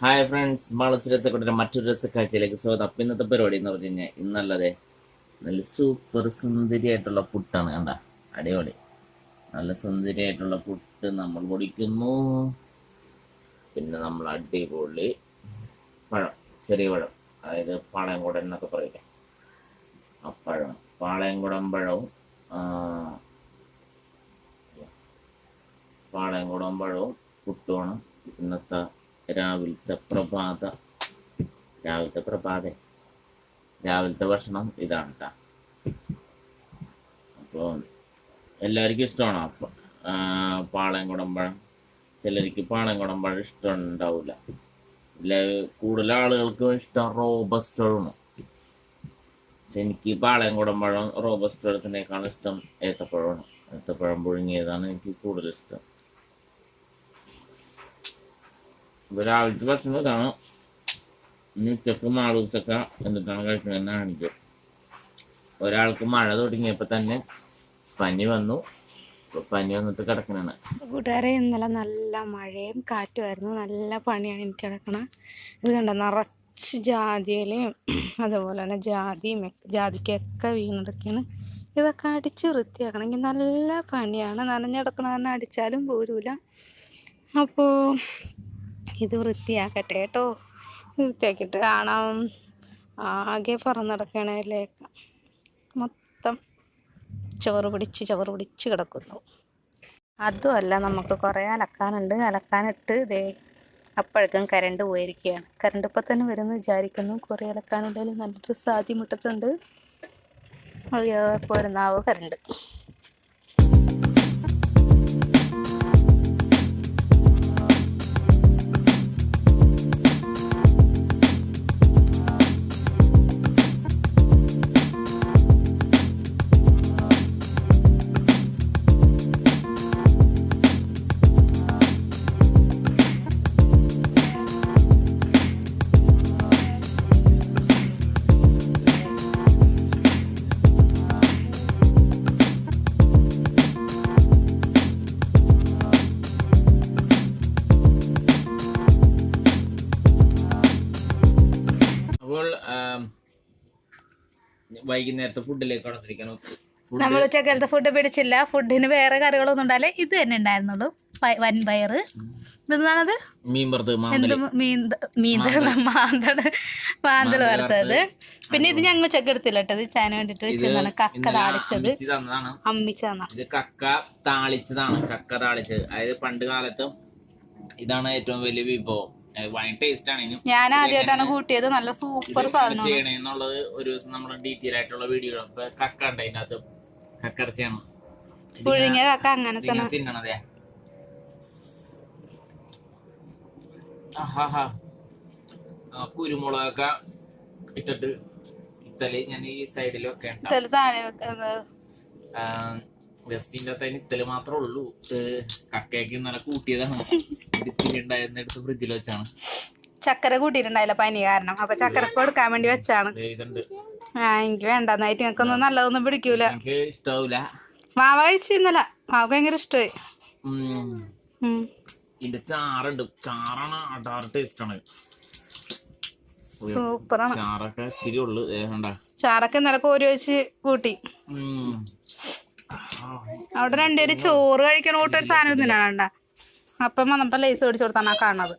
Hi friends Malas രസക്കൂട്ടിന്റെ മറ്റൊരു രസക്കാഴ്ചയിലേക്ക് സ്വാഗതം അപ്പം ഇന്നത്തെ പരിപാടി എന്ന് പറഞ്ഞു കഴിഞ്ഞാൽ ഇന്നല്ലതെ നല്ല സൂപ്പർ സുന്ദരിയായിട്ടുള്ള പുട്ടാണ് കണ്ട. അടിപൊളി. നല്ല സുന്ദരിയായിട്ടുള്ള പുട്ട് നമ്മൾ പൊടിക്കുന്നു. പിന്നെ നമ്മൾ അടിപൊളി പഴം ചെറിയ പഴം. അതായത് പാളയംകുടൻ എന്നൊക്കെ പറയില്ലേ? ആ പഴം. പാളയംകുടം പഴവും പാളയംകുടം പഴവും പുട്ടുമാണ് ഇന്നത്തെ രാവിലത്തെ പ്രഭാത രാവിലത്തെ പ്രഭാത. രാവിലത്തെ ഭക്ഷണം ഇതാണ് അപ്പോൾ എല്ലാവർക്കും ഇഷ്ടമാണ് പാളയം കുടമ്പഴം ചിലർക്ക് പാളയം കുടമ്പഴം ഇഷ്ടം ഉണ്ടാവില്ല കൂടുതൽ ആളുകൾക്ക് ഇഷ്ടം റോബസ്റ്റോളാണ് പക്ഷെ എനിക്ക് പാളയം കുടമ്പഴം റോബസ്റ്റ് പഴത്തിനേക്കാളും ഇഷ്ടം ഏത്തപ്പഴമാണ്. ഏത്തപ്പഴം പുഴുങ്ങിയതാണ് എനിക്ക് കൂടുതൽ ഇഷ്ടം. രാവിലത്തെ ഭക്ഷണം ഇതാണ് ഇനി ഉച്ചയ്ക്ക് മാളൂത്തൊക്ക എന്നിട്ടാണ് കഴിക്കണമെന്ന് കാണിക്കും. ഒരാൾക്ക് മഴ തുടങ്ങിയപ്പോ തന്നെ പനി വന്നു. പനി വന്നിട്ട് കിടക്കണാണ്. കൂട്ടുകാരെ ഇന്നലെ നല്ല മഴയും കാറ്റുമായിരുന്നു നല്ല പണിയാണ് എനിക്ക് കിടക്കണ. ഇത് കണ്ട നിറച്ച് ജാതിയിലയും അതുപോലെ തന്നെ ജാതിയും ജാതിക്കൊക്കെ വീണെടുക്കാണ് ഇതൊക്കെ അടിച്ച് വൃത്തിയാക്കണമെങ്കിൽ നല്ല പണിയാണ്. നനഞ്ഞെടുക്കണ തന്നെ അടിച്ചാലും പോരൂല. അപ്പോൾ ഇത് വൃത്തിയാക്കട്ടെ കേട്ടോ. വൃത്തിയാക്കിയിട്ട് കാണാം. ആകെ പറന്നിടക്കണേലേക്ക് മൊത്തം ചോറ് പിടിച്ച് ചോറ് പിടിച്ച് കിടക്കുന്നു. അതുമല്ല നമുക്ക് കുറേ അലക്കാനുണ്ട്. അലക്കാനിട്ട് ഇതേ അപ്പോഴേക്കും കരണ്ട് പോയിരിക്കുകയാണ്. കരണ്ട് ഇപ്പം തന്നെ വരുമെന്ന് വിചാരിക്കുന്നു. കുറേ അലക്കാനുണ്ടെങ്കിൽ നല്ല ഡ്രസ്സ് ആദ്യം അയ്യോ പോരുന്നാവോ കരണ്ട്. വൈകുന്നേരത്തെ ഫുഡിലേക്ക് കടന്നിരിക്കണം നമ്മൾ ഉച്ചക്കലത്തെ ഫുഡ് പിടിച്ചില്ല. ഫുഡിന് വേറെ കറികളൊന്നും ഉണ്ടാവില്ല. ഇത് തന്നെ ഉണ്ടായിരുന്നുള്ളൂ. വൻ പയറ് ഇതെന്താണത് മീൻ മീന്തള. മാന്തൾ. മാന്തൾ. വറുത്തത്. പിന്നെ ഇത് ഞങ്ങൾ ഉച്ചയ്ക്ക് എടുത്തില്ല കേട്ടോ. ഇത് ചാന വേണ്ടിട്ട് വെച്ചതാണ്. കക്ക താളിച്ചത്. അമ്മിച്ചതാണ്. ഇത് കക്ക താളിച്ചതാണ്. കക്ക താളിച്ചത്. അതായത് പണ്ട് കാലത്തും ഇതാണ് ഏറ്റവും വലിയ വിഭവം. ഭയങ്കര ടേസ്റ്റ് ആണ് ഞാൻ ആദ്യമായിട്ടാണ് കൂട്ടിയത്. നല്ല സൂപ്പർ സാധനം ചെയ്യണേന്നുള്ളത് ഒരു ദിവസം നമ്മൾ ഡീറ്റെയിൽ ആയിട്ടുള്ള വീഡിയോ കക്ക ഉണ്ട് അതിന്റെ അകത്ത്. കക്കറച്ചിയാണ് പുഴുങ്ങിയ കക്ക അങ്ങനെ തന്നെ. തിന്നണതേ കുരുമുളകൊക്കെ ഇട്ടിട്ട് ഇത്തലി ഞാൻ ഈ സൈഡിലൊക്കെ താഴെ വെസ്റ്റിന്റെ അകത്ത് ഇത്തൽ മാത്രമേ ഉള്ളൂ. കക്കയൊക്കെ ഇന്നലെ കൂട്ടിയതാണ്. ഉണ്ടായിരുന്ന എടുത്ത് ഫ്രിഡ്ജിൽ വെച്ചാണ്. ചക്കര കൂട്ടിയിട്ടുണ്ടായില്ല പനി കാരണം. അപ്പൊ ചക്കരക്ക് കൊടുക്കാൻ വേണ്ടി വെച്ചാണ്. ആ എനിക്ക് വേണ്ട നൈറ്റ് നിങ്ങൾക്കൊന്നും നല്ലതൊന്നും പിടിക്കൂല. ഇഷ്ടാവൂല. മാവ കഴിച്ചിരുന്നല്ല മാവ് ഭയങ്കര ഇഷ്ടമായി. ഇതിന്റെ ചാറുണ്ട്. ചാറാണ് അടാർ ടേസ്റ്റ് ആണ്. സൂപ്പറാണ്. ചാറൊക്കെ ഇത്തിരി ഉള്ളു. കണ്ട. ചാറൊക്കെ ഇന്നലെ കോരി വെച്ച് കൂട്ടി. അവിടെ രണ്ടുപേര് ചോറ് കഴിക്കണ കൂട്ട ഒരു സാധനം തിന്നണണ്ട അപ്പം വന്നപ്പോ ലേസ് പിടിച്ചു കൊടുത്താണ് ആ കാണുന്നത്.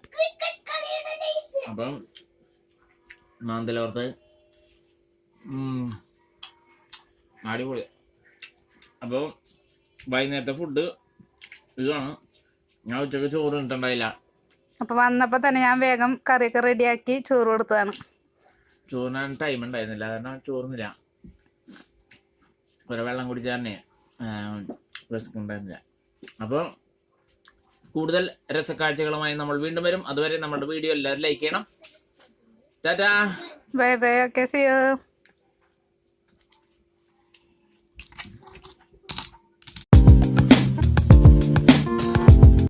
അപ്പം മാന്തലോർത്ത് അടിപൊളി. അപ്പോൾ വൈകുന്നേരത്തെ ഫുഡ് ഇതാണ്. ഞാൻ ഉച്ചയ്ക്ക് ചോറ് കിട്ടണ്ടായില്ല അപ്പൊ വന്നപ്പോ തന്നെ ഞാൻ വേഗം കറിയൊക്കെ റെഡിയാക്കി ചോറ് കൊടുത്തതാണ്. ചോറിനാൻ ടൈം ഉണ്ടായിരുന്നില്ല. കാരണം ചോറുന്നില്ല കുറെ വെള്ളം കുടിച്ചാറിനെ വിശക്കുണ്ടായിരുന്നില്ല അപ്പോൾ കൂടുതൽ രസക്കാഴ്ചകളുമായി നമ്മൾ വീണ്ടും വരും. അതുവരെ നമ്മുടെ വീഡിയോ എല്ലാവരും ലൈക്ക് ചെയ്യണം. Tata. Bye bye. Okay see you